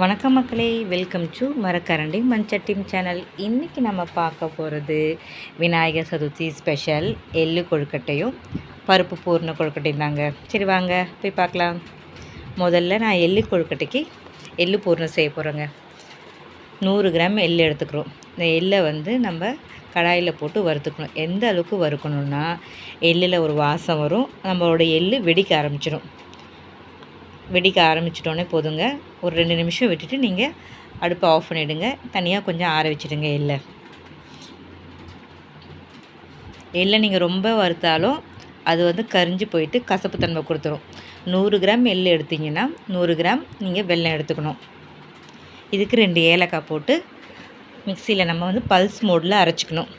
வணக்கம் மக்களே welcome to மரக்கரண்டி மண்சட்டிம் சேனல் இன்றைக்கி நம்ம பார்க்க போகிறது விநாயகர் சதுர்த்தி ஸ்பெஷல் எள்ளு கொழுக்கட்டையும் பருப்பு பூர்ண கொழுக்கட்டையும் தாங்க. சரி வாங்க போய் பார்க்கலாம். முதல்ல நான் எள்ளு கொழுக்கட்டைக்கு எள்ளு பூர்ணம் செய்ய போகிறேங்க நூறு கிராம் எள்ளு எடுத்துக்கிறோம். இந்த எள்ளை வந்து நம்ம கடாயில் போட்டு வறுத்துக்கணும். எந்த அளவுக்கு வறுக்கணுன்னா எள்ளில் ஒரு வாசம் வரும். நம்மளோட எள்ளு வெடிக்க ஆரம்பிச்சிடும். வெடிக்க ஆரம்பிச்சிட்டோன்னே போதுங்க. ஒரு ரெண்டு நிமிஷம் விட்டுட்டு நீங்கள் அடுப்பை ஆஃப் பண்ணிவிடுங்க தனியாக கொஞ்சம் ஆற வச்சுடுங்க எள்ளை. எள்ளை நீங்கள் ரொம்ப வறுத்தாலும் அது வந்து கரிஞ்சு போயிட்டு கசப்பு தன்மை கொடுத்துரும். நூறு கிராம் எள் எடுத்திங்கன்னா நூறு கிராம் நீங்கள் வெல்லம் எடுத்துக்கணும். இதுக்கு ரெண்டு ஏலக்காய் போட்டு மிக்சியில் நம்ம வந்து பல்ஸ் மோடில் அரைச்சிக்கணும்.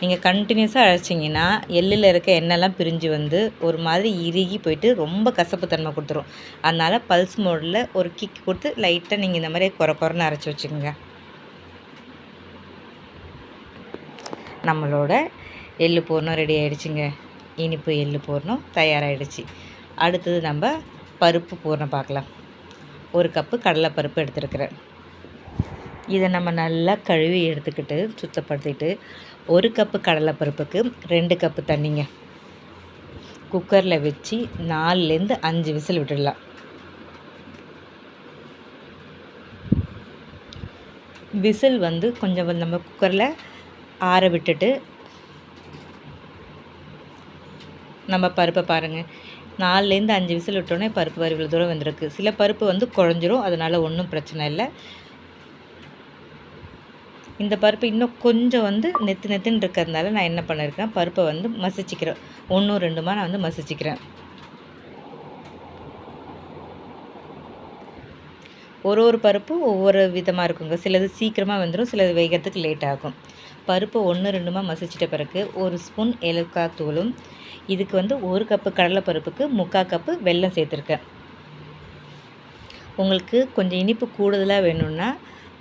நீங்கள் கண்டினியூஸாக அழைச்சிங்கன்னா எள்ளில் இருக்க எண்ணெய்லாம் பிரிஞ்சு வந்து ஒரு மாதிரி இறுகி போயிட்டு ரொம்ப கசப்பு தன்மை கொடுத்துரும். அதனால் பல்ஸ் மோடில் ஒரு கிக் கொடுத்து லைட்டாக நீங்கள் இந்த மாதிரி குறை குறைன்னு அரைச்சி வச்சுக்கோங்க. நம்மளோட எள்ளு போர்ணம் ரெடி ஆகிடுச்சிங்க இனிப்பு எள்ளு போர்ணம் தயாராகிடுச்சு அடுத்தது நம்ம பருப்பு பூர்ணம் பார்க்கலாம். ஒரு கப்பு கடலைப்பருப்பு எடுத்துருக்குறேன். இதை நம்ம நல்லா கழுவி எடுத்துக்கிட்டு சுத்தப்படுத்திட்டு ஒரு கப்பு கடலைப்பருப்புக்கு ரெண்டு கப்பு தண்ணிங்க. குக்கரில் வச்சு நாலுலேருந்து அஞ்சு விசில் விட்டுடலாம். விசில் வந்து கொஞ்சம் நம்ம குக்கரில் ஆற விட்டுட்டு நம்ம பருப்பை பாருங்கள் நாலுலேருந்து அஞ்சு விசில் விட்டோன்னே பருப்பு வரி தூரம் வந்திருக்கு. சில பருப்பு வந்து குழஞ்சிரும் அதனால் ஒன்றும் பிரச்சனை இல்லை. இந்த பருப்பு இன்னும் கொஞ்சம் வந்து நெத்து நெத்துன்னு இருக்கிறதுனால நான் என்ன பண்ணியிருக்கேன் பருப்பை வந்து மசிச்சிக்கிறேன். ஒன்றும் ரெண்டுமா நான் வந்து மசிச்சிக்கிறேன். ஒரு ஒரு பருப்பும் ஒவ்வொரு விதமாக இருக்குங்க. சிலது சீக்கிரமாக வந்துடும் சிலது வேகிறதுக்கு லேட் ஆகும். பருப்பு ஒன்று ரெண்டுமா மசிச்சிட்ட பிறகு ஒரு ஸ்பூன் ஏலக்காய் தூளும் இதுக்கு வந்து ஒரு கப்பு கடலைப்பருப்புக்கு முக்கால் கப்பு வெல்லம் சேர்த்துருக்கேன். உங்களுக்கு கொஞ்சம் இனிப்பு கூடுதலாக வேணும்னா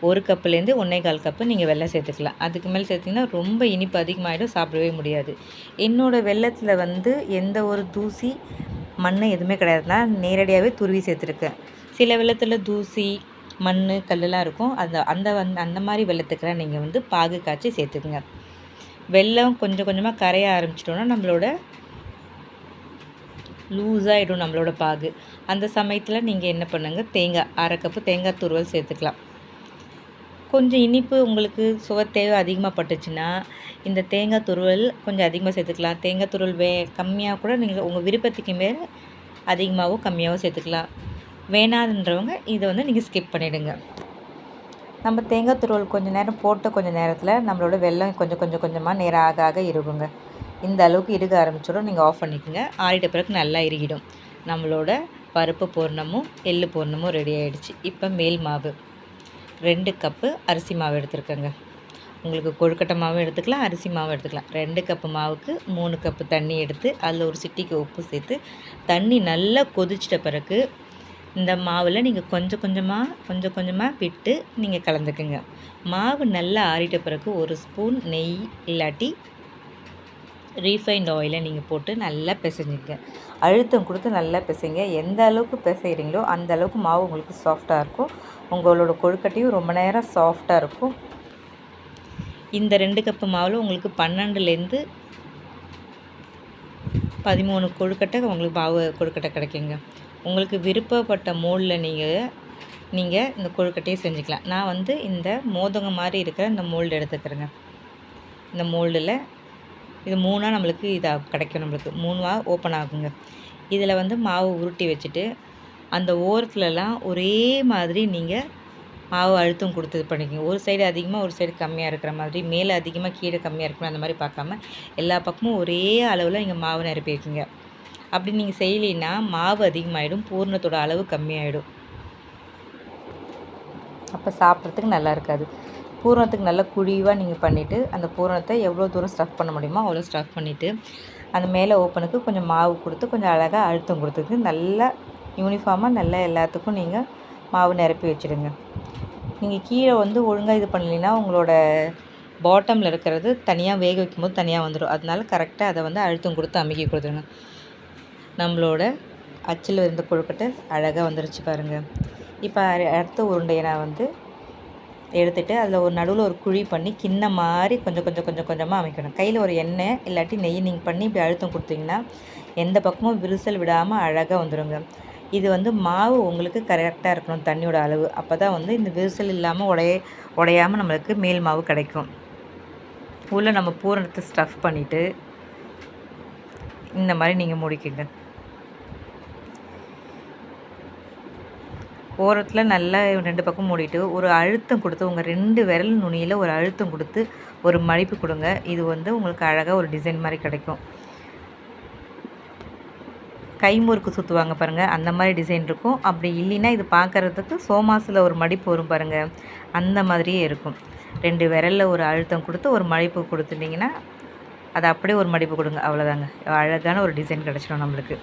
ஒரு கப்புலேருந்து ஒன்றே கால் கப்பு நீங்கள் வெள்ளம் சேர்த்துக்கலாம். அதுக்கு மேலே சேர்த்திங்கன்னா ரொம்ப இனிப்பு அதிகமாகிடும் சாப்பிடவே முடியாது. என்னோடய வெள்ளத்தில் வந்து எந்த ஒரு தூசி மண் எதுவுமே கிடையாதுன்னா நேரடியாகவே துருவி சேர்த்துருக்கேன். சில வெள்ளத்தில் தூசி மண் கல்லெலாம் இருக்கும். அந்த அந்த வந் அந்த மாதிரி வெள்ளத்துக்கெல்லாம் நீங்கள் வந்து பாகு காய்ச்சி சேர்த்துக்குங்க. வெள்ளம் கொஞ்சம் கொஞ்சமாக கரைய ஆரம்பிச்சிட்டோன்னா நம்மளோட லூஸாகிடும் நம்மளோட பாகு. அந்த சமயத்தில் நீங்கள் என்ன பண்ணுங்கள் தேங்காய் அரை கப்பு தேங்காய் துருவல் சேர்த்துக்கலாம். கொஞ்சம் இனிப்பு உங்களுக்கு சுவை தேவை அதிகமாக பட்டுச்சுன்னா இந்த தேங்காய் துருவல் கொஞ்சம் அதிகமாக சேர்த்துக்கலாம். தேங்காய் துருவல் வே கம்மியாக கூட நீங்கள் உங்கள் விருப்பத்துக்கு மேல் அதிகமாகவும் கம்மியாகவும் சேர்த்துக்கலாம். வேணாதுன்றவங்க இதை வந்து நீங்கள் ஸ்கிப் பண்ணிவிடுங்க நம்ம தேங்காய் துருவல் கொஞ்சம் நேரம் போட்ட கொஞ்சம் நேரத்தில் நம்மளோட வெள்ளம் கொஞ்சம் கொஞ்சம் கொஞ்சமாக நேரம் ஆக ஆக இருக்குங்க. இந்த அளவுக்கு இருக ஆரம்பிச்சிடும். நீங்கள் ஆஃப் பண்ணிக்கோங்க. ஆறிட்ட பிறகு நல்லா இறுகிடும். நம்மளோட பருப்பு பூர்ணமும் எள்ளு பூர்ணமும் ரெடி ஆகிடுச்சு இப்போ மேல் மாவு. ரெண்டு கப்பு அரிசி மாவு எடுத்துருக்கேங்க. உங்களுக்கு கொழுக்கட்டை மாவும் எடுத்துக்கலாம் அரிசி மாவு எடுத்துக்கலாம். ரெண்டு கப்பு மாவுக்கு மூணு கப்பு தண்ணி எடுத்து அதில் ஒரு சிட்டிக்கு உப்பு சேர்த்து தண்ணி நல்லா கொதிச்சிட்ட பிறகு இந்த மாவில் நீங்கள் கொஞ்சம் கொஞ்சமாக கொஞ்சம் கொஞ்சமாக விட்டு நீங்கள் கலந்துக்குங்க. மாவு நல்லா ஆறிட்ட பிறகு ஒரு ஸ்பூன் நெய் இல்லாட்டி ரீஃபைண்ட் ஆயிலை நீங்கள் போட்டு நல்லா பிசைஞ்சிங்க. அழுத்தம் கொடுத்து நல்லா பிசைங்க. எந்த அளவுக்கு பிசைகிறீங்களோ அந்த அளவுக்கு மாவு உங்களுக்கு சாஃப்டாக இருக்கும். உங்களோட கொழுக்கட்டையும் ரொம்ப நேரம் சாஃப்டாக இருக்கும். இந்த ரெண்டு கப்பு மாவில் உங்களுக்கு பன்னெண்டுலேருந்து பதிமூணு கொழுக்கட்டை உங்களுக்கு மாவு கொழுக்கட்டை கிடைக்குங்க. உங்களுக்கு விருப்பப்பட்ட மோலில் நீங்கள் நீங்கள் இந்த கொழுக்கட்டையை செஞ்சுக்கலாம். நான் வந்து இந்த மோதகம் மாதிரி இருக்கிற இந்த மோல்டு எடுத்துக்கிறேங்க. இந்த மோல்டில் இது மூணாக நம்மளுக்கு இதாக கிடைக்கும் நம்மளுக்கு. மூணாக ஓப்பன் ஆகுங்க. இதில் வந்து மாவு உருட்டி வச்சுட்டு அந்த ஓரத்துலலாம் ஒரே மாதிரி நீங்கள் மாவு அழுத்தம் கொடுத்து இது பண்ணிக்கோங்க. ஒரு சைடு அதிகமாக ஒரு சைடு கம்மியாக இருக்கிற மாதிரி மேலே அதிகமாக கீழே கம்மியாக இருக்கணும் அந்த மாதிரி பார்க்காம எல்லா பக்கமும் ஒரே அளவில் நீங்கள் மாவு நிரப்பி அப்படி நீங்கள் செய்யலைன்னா மாவு அதிகமாகிடும் பூர்ணத்தோட அளவு கம்மியாயிடும். அப்போ சாப்பிட்றதுக்கு நல்லா இருக்காது. பூரணத்துக்கு நல்லா குழிவாக நீங்கள் பண்ணிவிட்டு அந்த பூரணத்தை எவ்வளோ தூரம் ஸ்டஃப் பண்ண முடியுமோ அவ்வளோ ஸ்டஃப் பண்ணிவிட்டு அந்த மேலே ஓப்பனுக்கு கொஞ்சம் மாவு கொடுத்து கொஞ்சம் அழகாக அழுத்தம் கொடுத்துட்டு நல்லா யூனிஃபார்மாக நல்லா எல்லாத்துக்கும் நீங்கள் மாவு நிரப்பி வச்சுடுங்க. நீங்கள் கீழே வந்து ஒழுங்காக இது பண்ணலைன்னா உங்களோட பாட்டமில் இருக்கிறது தனியாக வேக வைக்கும்போது தனியாக வந்துடும் அதனால கரெக்டாக அதை வந்து அழுத்தம் கொடுத்து அமுக்கி கொடுத்துருங்க நம்மளோட அச்சில் இருந்த கொழுக்கட்டை அழகாக வந்துருச்சு பாருங்கள் இப்போ அடுத்த உருண்டையை நான் வந்து எடுத்துகிட்டு அதில் ஒரு நடுவில் ஒரு குழி பண்ணி கிண்ண மாதிரி கொஞ்சம் கொஞ்சம் கொஞ்சம் கொஞ்சமாக அமைக்கணும். கையில் ஒரு எண்ணெய் இல்லாட்டி நெய் நீங்கள் பண்ணி இப்படி அழுத்தம் கொடுத்தீங்கன்னா எந்த பக்கமும் விரிசல் விடாமல் அழகாக வந்துடுங்க இது வந்து மாவு உங்களுக்கு கரெக்டாக இருக்கணும் தண்ணியோட அளவு. அப்போ தான் வந்து இந்த விரிசல் இல்லாமல் உடைய உடையாமல் நம்மளுக்கு மேல் மாவு கிடைக்கும். உள்ளே நம்ம பூரணத்தை ஸ்டஃப் பண்ணிவிட்டு இந்த மாதிரி நீங்கள் முடிக்குங்க. ஓரத்தில் நல்லா ரெண்டு பக்கம் மூடிட்டு ஒரு அழுத்தம் கொடுத்து உங்கள் ரெண்டு விரல் நுனியில் ஒரு அழுத்தம் கொடுத்து ஒரு மடிப்பு கொடுங்க. இது வந்து உங்களுக்கு அழகாக ஒரு டிசைன் மாதிரி கிடைக்கும். கைமுறுக்கு சுற்றுவாங்க பாருங்கள் அந்த மாதிரி டிசைன் இருக்கும். அப்படி இல்லைன்னா இது பார்க்குறதுக்கு சோமாஸில் ஒரு மடிப்பு வரும் பாருங்கள் அந்த மாதிரியே இருக்கும். ரெண்டு விரலில் ஒரு அழுத்தம் கொடுத்து ஒரு மடிப்பு கொடுத்துட்டிங்கன்னா அதை அப்படியே ஒரு மடிப்பு கொடுங்க அவ்வளோதாங்க அழகான ஒரு டிசைன் கிடச்சிடும் நம்மளுக்கு.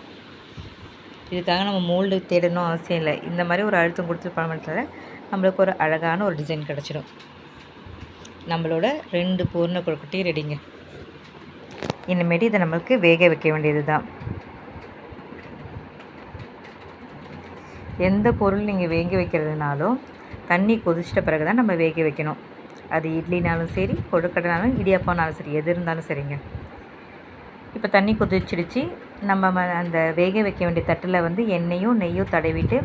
இதுக்காக நம்ம மோல்டு தேடணும் அவசியம் இல்லை. இந்த மாதிரி ஒரு அழுத்தம் கொடுத்து பண்ணுறதுல நம்மளுக்கு ஒரு அழகான ஒரு டிசைன் கிடச்சிடும். நம்மளோட ரெண்டு பூர்ண கொழுக்கட்டையும் ரெடிங்க இனிமேட்டு இதை நம்மளுக்கு வேக வைக்க வேண்டியது தான் எந்த பொருள் நீங்கள் வேக வைக்கிறதுனாலும் தண்ணி கொதிச்சிட்ட பிறகு தான் நம்ம வேக வைக்கணும். அது இட்லினாலும் சரி கொழுக்கட்டைனாலும் இடியாப்பம்னாலும் சரி எது இருந்தாலும் சரிங்க. இப்போ தண்ணி கொதிச்சிடுச்சு. நம்ம அந்த வேக வைக்க வேண்டிய தட்டில் வந்து எண்ணெயும் நெய்யும் தடவிட்டு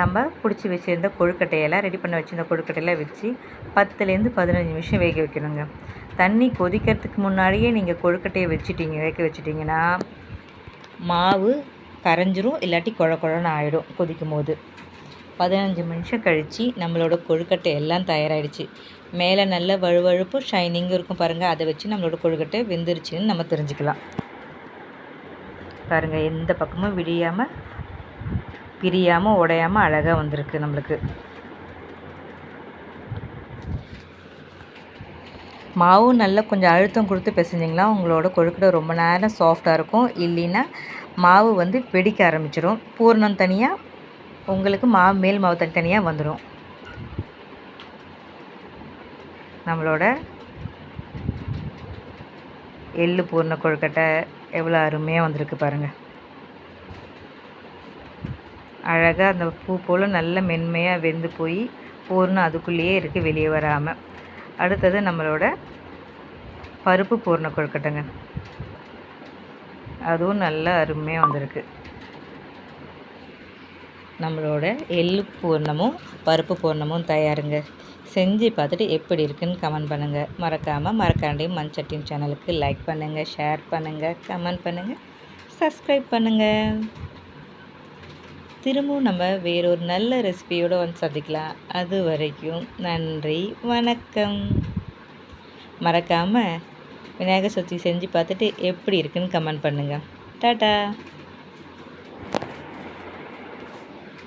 நம்ம பிடிச்சி வச்சுருந்த கொழுக்கட்டையெல்லாம் ரெடி பண்ண வச்சுருந்த கொழுக்கட்டையெல்லாம் வச்சு பத்துலேருந்து பதினஞ்சு நிமிஷம் வேக வைக்கணுங்க. தண்ணி கொதிக்கிறதுக்கு முன்னாடியே நீங்கள் கொழுக்கட்டையை வச்சுட்டீங்க வேக வச்சுட்டிங்கன்னா மாவு கரைஞ்சிரும் இல்லாட்டி குழ குழன்னு ஆகிடும் கொதிக்கும் போது பதினஞ்சு நிமிஷம் கழித்து நம்மளோட கொழுக்கட்டை எல்லாம் தயாராகிடுச்சு மேலே நல்ல வழுவழுப்பு ஷைனிங்கும் இருக்கும் பாருங்கள் அதை வச்சு நம்மளோட கொழுக்கட்டை வெந்துருச்சுன்னு நம்ம தெரிஞ்சுக்கலாம். பாருங்கள் எந்த பக்கமும் விடியாமல் பிரியாமல் உடையாமல் அழகாக வந்திருக்கு நம்மளுக்கு. மாவு நல்லா கொஞ்சம் அழுத்தம் கொடுத்து பிசைஞ்சிங்கன்னா உங்களோட கொழுக்கட்டை ரொம்ப நேரம் சாஃப்டாக இருக்கும். இல்லைன்னா மாவு வந்து வெடிக்க ஆரம்பிச்சிடும் பூர்ணம் தனியாக உங்களுக்கு மாவு மேல் மாவு தனி தனியாக வந்துடும் நம்மளோட எள்ளு பூர்ண கொழுக்கட்டை எவ்வளோ அருமையாக வந்திருக்கு பாருங்கள் அழகாக அந்த பூ போல் நல்ல மென்மையாக வெந்து போய் பூர்ணம் அதுக்குள்ளேயே இருக்குது வெளியே வராமல் அடுத்தது நம்மளோட பருப்பு பூர்ண கொழுக்கட்டைங்க. அதுவும் நல்ல அருமையாக வந்திருக்கு. நம்மளோட எள்ளு பூர்ணமும் பருப்பு பூர்ணமும் தயாருங்க. செஞ்சு பார்த்துட்டு எப்படி இருக்குன்னு கமெண்ட் பண்ணுங்கள் மறக்காமல் மறக்காண்டையும் மண்சட்டின் சேனலுக்கு லைக் பண்ணுங்கள் ஷேர் பண்ணுங்கள் கமெண்ட் பண்ணுங்கள் சப்ஸ்கிரைப் பண்ணுங்கள் திரும்பவும் நம்ம வேறொரு நல்ல ரெசிபியோடு வந்து சந்திக்கலாம். அது வரைக்கும் நன்றி வணக்கம். மறக்காமல் விநாயகர் சதுர்த்தி செஞ்சு பார்த்துட்டு எப்படி இருக்குன்னு கமெண்ட் பண்ணுங்கள் டாட்டா